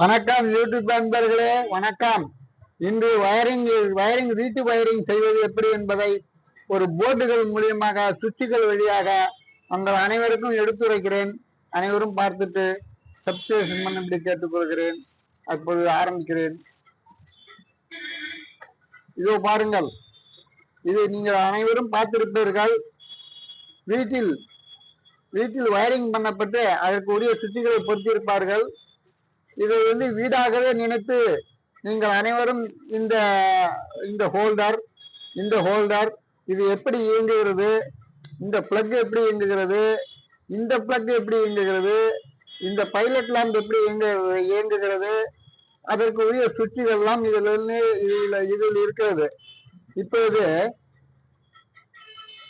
வணக்கம் யூடியூப் நண்பர்களே வணக்கம். இன்று வயரிங் வயரிங் வீட்டு வயரிங் செய்வது எப்படி என்பதை ஒரு போர்டுகள் மூலியமாக சுவிட்சுகள் வழியாக உங்கள் அனைவருக்கும் எடுத்துரைக்கிறேன். அனைவரும் பார்த்துட்டு சப்ஸ்கிரிப்ஷன் பண்ணும்படி கேட்டுக்கொள்கிறேன். அப்பொழுது ஆரம்பிக்கிறேன். இதோ பாருங்கள். இதை நீங்கள் அனைவரும் பார்த்திருப்பீர்கள். வீட்டில் வீட்டில் வயரிங் பண்ணப்பட்டு அதற்கு உரிய சுவிட்சுகளை பொருத்தியிருப்பார்கள். இதை வந்து வீடாகவே நினைத்து நீங்கள் அனைவரும் இந்த இந்த ஹோல்டர் இந்த ஹோல்டர் இது எப்படி இயங்குகிறது இந்த பிளக் எப்படி இயங்குகிறது இந்த பிளக் எப்படி இயங்குகிறது இந்த பைலட் லேம்ப் எப்படி இயங்குகிறது இயங்குகிறது அதற்கு உரிய சுவிட்சுகள்லாம் இதில் இருந்து இதில் இதில் இருக்கிறது. இப்பொழுது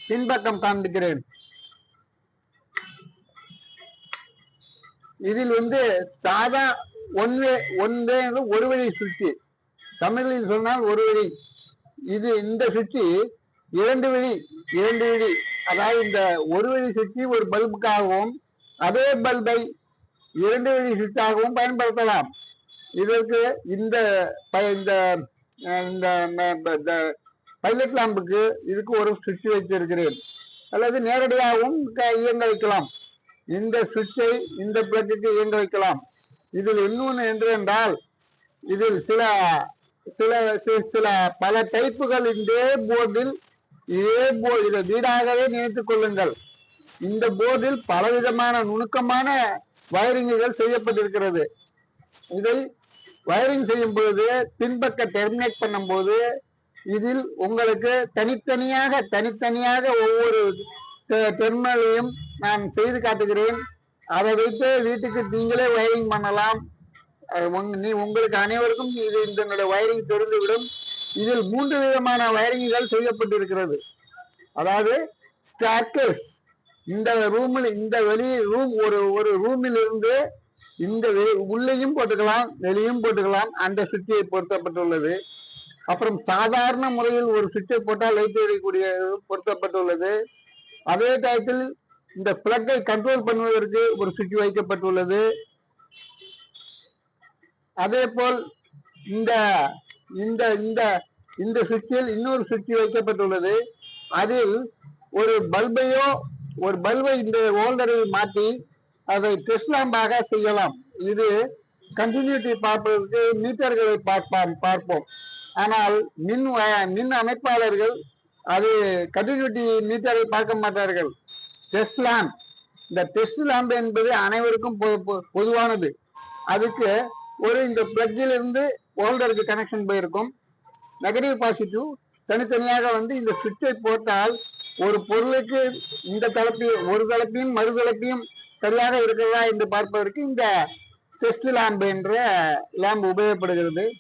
பின்பக்கம் காண்பிக்கிறேன். இதில் வந்து சாதா ஒன்று ஒன்றே ஒரு வழி சுற்றி. தமிழில் சொன்னால் ஒரு வழி. இது இந்த சுற்றி இரண்டு வழி இரண்டு வழி. அதாவது இந்த ஒரு வழி சுற்றி ஒரு பல்புக்காகவும் அதே பல்பை இரண்டு வழி சுற்றாகவும் பயன்படுத்தலாம். இதற்கு இந்த ப- இந்த இந்த இந்த பைலட் லாம்புக்கு இதுக்கு ஒரு சுவிட்ச் வைத்திருக்கிறேன். அல்லது நேரடியாகவும் க- இயங்க வைக்கலாம். இந்த சுவிட்சை இந்த பிளக்குக்கு இயங்க வைக்கலாம். இதில் இன்னொன்று என்றென்றால் இதில் சில சில சில பல டைப்புகள் இதே போர்டில் இதே போ இதை வீடாகவே நினைத்து கொள்ளுங்கள். இந்த போர்டில் பலவிதமான நுணுக்கமான வயரிங்குகள் செய்யப்பட்டிருக்கிறது. இதை வயரிங் செய்யும் பொழுது பின்பக்க டெர்மினேட் பண்ணும்போது இதில் உங்களுக்கு தனித்தனியாக தனித்தனியாக ஒவ்வொரு டெர்மினலையும் நான் செய்து காட்டுகிறேன். அதை வைத்து வீட்டுக்கு நீங்களே வயரிங் பண்ணலாம். நீ உங்களுக்கு அனைவருக்கும் இது இதனுடைய வயரிங் தெரிந்துவிடும். இதில் மூன்று விதமான வயரிங்குகள் செய்யப்பட்டிருக்கிறது. அதாவது ஸ்டாக்கர்ஸ் இந்த ரூமில் இந்த வெளி ரூம் ஒரு ஒரு ரூமில் இருந்து இந்த உள்ளேயும் போட்டுக்கலாம் வெளியும் போட்டுக்கலாம். அந்த சுவிட்சை பொருத்தப்பட்டுள்ளது. அப்புறம் சாதாரண முறையில் ஒரு சுவிட்சை போட்டால் லைட் எரியக்கூடிய பொருத்தப்பட்டுள்ளது. அதே டயத்தில் இந்த பிளக்கை கண்ட்ரோல் பண்ணுவதற்கு ஒரு சுவிட்ச் வைக்கப்பட்டுள்ளது. அதே போல் இந்த இந்த இந்த இந்த சுவிட்சில் இன்னொரு சுவிட்ச் வைக்கப்பட்டுள்ளது. அதில் ஒரு பல்பையோ ஒரு பல்பை இந்த ஓல்டரை மாற்றி அதை டெஸ்லாம்பாக செய்யலாம். இது கண்டினியூட்டி பார்ப்பதற்கு மீட்டர்களை பார்ப்பான் பார்ப்போம். ஆனால் மின் மின் அமைப்பாளர்கள் அது கண்டினியூட்டி மீட்டரை பார்க்க மாட்டார்கள். டெஸ்ட் லேம்ப் இந்த டெஸ்ட் லேம்ப் என்பது அனைவருக்கும் பொ- பொ- பொதுவானது. அதுக்கு ஒரு இந்த பிளக்கில் இருந்து ஹோல்டருக்கு கனெக்ஷன் போயிருக்கும். நெகட்டிவ் பாசிட்டிவ் தனித்தனியாக வந்து இந்த சுவிட்சை போட்டால் ஒரு பொருளுக்கு இந்த தலைப்பையும் ஒரு தலைப்பையும் மறு தலைப்பையும் சரியாக இருக்கிறதா என்று பார்ப்பதற்கு இந்த டெஸ்ட் லேம்ப் என்ற லேம்ப் உபயோகப்படுகிறது.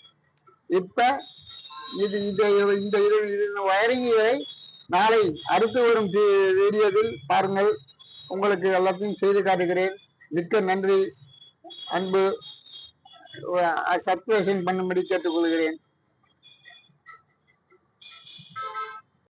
இப்போ இது இது இந்த இது வயரிங்கை நாளை அடுத்து வரும் வீடியோவில் பாருங்கள். உங்களுக்கு எல்லாத்தையும் செய்து காட்டுகிறேன். மிக்க நன்றி. அன்பு. சப்ஸ்கிரிப்ஷன் பண்ணும்படி கேட்டுக்கொள்கிறேன்.